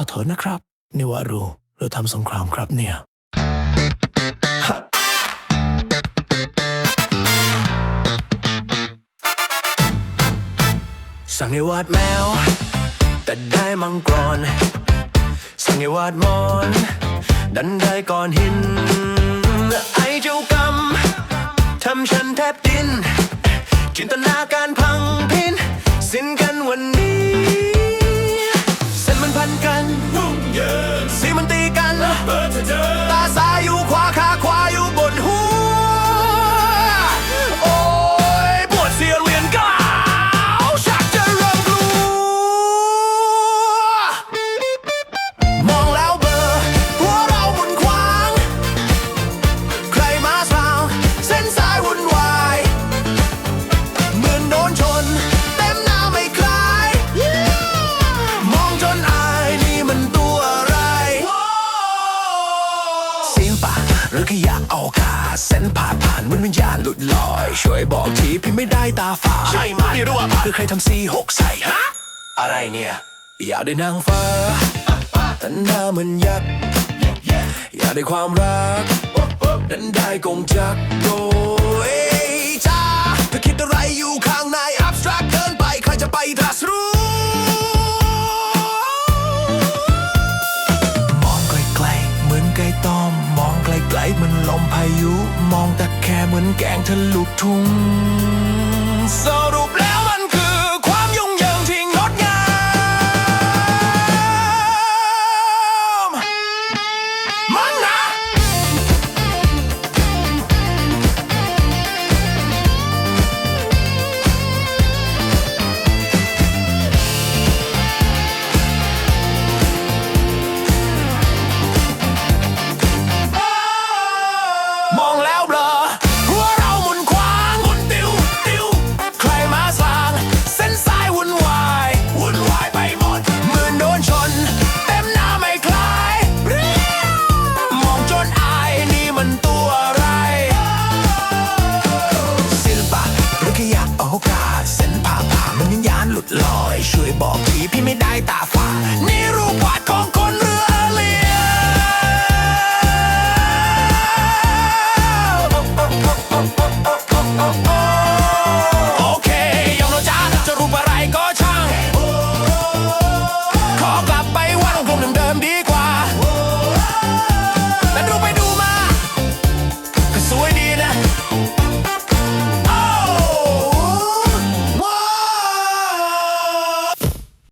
ขอโทษนะครับนี่ว่ารูเราทำสงครามครับเนี่ย สั่งให้วาดแมว แต่ได้มังกร สั่งให้วาดมอน ดันได้ก้อนหิน ไอเจ้ากรรมทำฉันแทบดิน จินตนาการพังพิน สิ้นกันวันนี้ รือขยะเอาคาเส้นผ่านผ่านเหมือนวิญญาณหลุดลอย ช่วยบอกทีพี่ไม่ได้ตาฝาดใช่ไหมรู้ว่าคือใครทำซีหกใส่ฮะอะไรเนี่ย อยากได้นางฟ้าแต่หน้ามันยักษ์อยากได้ความรักนั้นได้กงจักรโดย ไกลเหมือนลมพายุ มองตะแคเหมือนแกงทะลุทุ่ง หมดเหมือนโดนชน เต็มหน้าไม่คลายมองจนอายนี่มันตัวอะไร ศิลปะหรือขยะโอกาสเส้นผ่าผ่ามันวิญญาณหลุดลอย ช่วยบอกทีพี่ไม่ได้ตาฝ